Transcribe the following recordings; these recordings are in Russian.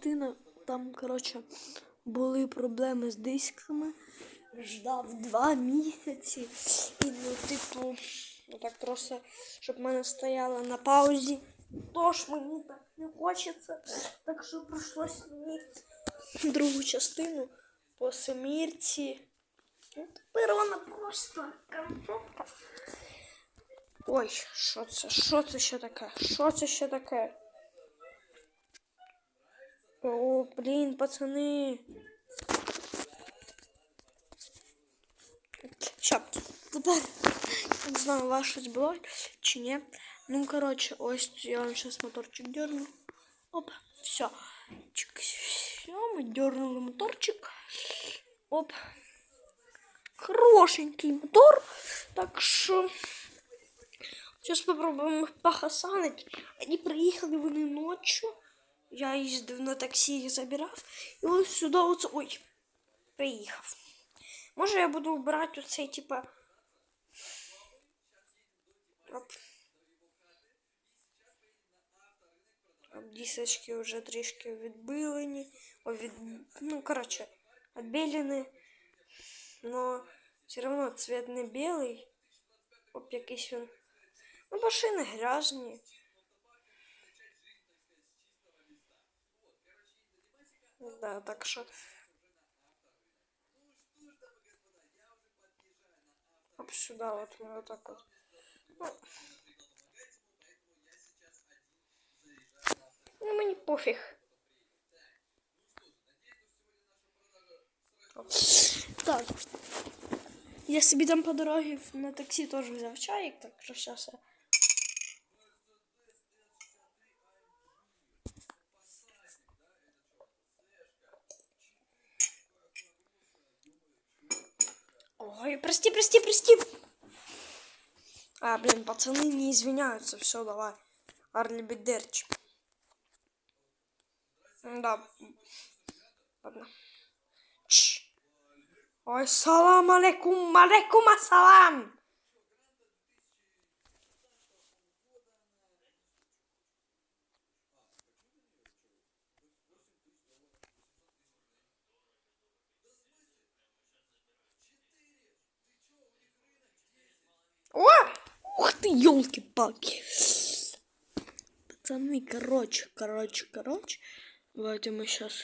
Тина, там, коротше, були проблеми з дисками. Ждав два місяці. І ну, типу, так просто, щоб в мене стояло на паузі. Тож мені так не хочеться. Так що прийшлось мені другу частину по семірці. Ну, тепер вона просто конфетка. Ой, що це? Що це ще таке? Що це ще таке? О, блін, пацани. Що, тепер не знаю, вас щось було чи ні. Ну, коротше, ось я вам зараз моторчик дерну. Оп, все. Чик, все, ми дернули моторчик. Оп. Хорошенький мотор. Так що. Зараз спробуємо їх похасанити. Вони приїхали вони ночі. Я їздив на таксі, їх забирав. І ось сюди оце. Ой, приїхав. Може я буду брати оцей, типа. Оп. Оп, Дісочки вже трішки відбилені. О, від... Ну, коротше, відбілені. Но все равно цвет не білий. Оп, якийсь він. Ну, машини грязні. Да, так що. Оп, сюда вот мы вот так вот. Ну, ну мені пофіг. Оп. Так. Я собі там по дорозі на таксі теж взяв чайик, так що зараз я. Ой, прости, прости, прости. А, блин, пацаны не извиняются. Все, давай. Арли Бедерч. Да. Ладно. Чш. Ой, салам алейкум, алейкум ассалам. О! Ух ты, елки-палки. Пацаны, короче, короче, короче. Давайте мы сейчас...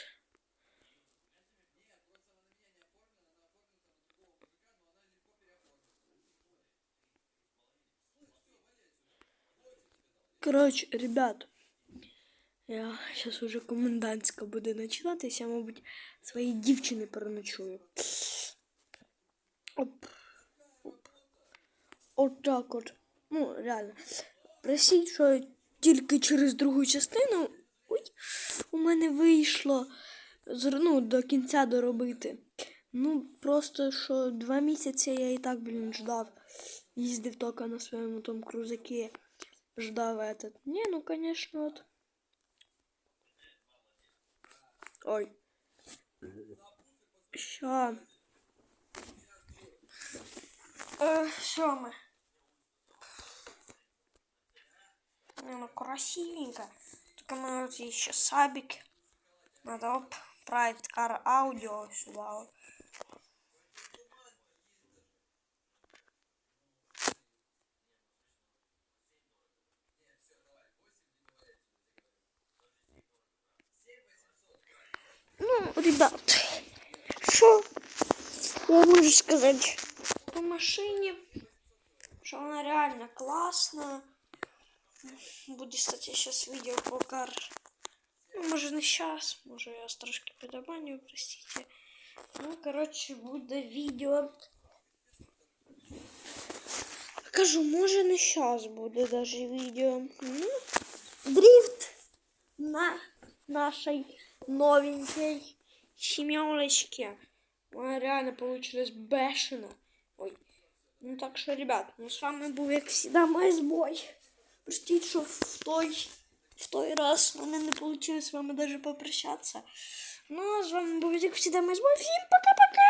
Короче, ребят, я сейчас уже комендантська буде починатися, мабуть, своїй дівчини переночую. Оп. Оп. От так от. Ну, реально. Простіть, що тільки через другу частину ой, у мене вийшло зр- ну, до кінця доробити. Ну, просто що два місяці я і так, блін, ждав. Їздив тільки на своєму тому крузакі. Ждав этот. Не, ну, конечно, от. Ой. Ща. Э, все мы. Ну красивенько. Только мы вот еще сабик. Надо оп, Private Car Audio сюда вот. Ну, ребят, что я могу сказать по машине, что она реально классная. Буде, кстати, сейчас видео покар. Ну, може не сейчас, може я трошки підобаню, простите. Ну, коротше, буде відео. Кажу, може не сейчас буде даже відео. Ну, дрифт на нашей новенькой семёлочке. Вона реально получилась бешено. Ой. Ну так що, ребят, ну з вами був, як всегда, Майсбой. Простіть, що в той, в той раз у мене не вийшло з вами даже попрощатися. Ну, а з вами був, як всегда, Майсбой. Всім пока-пока!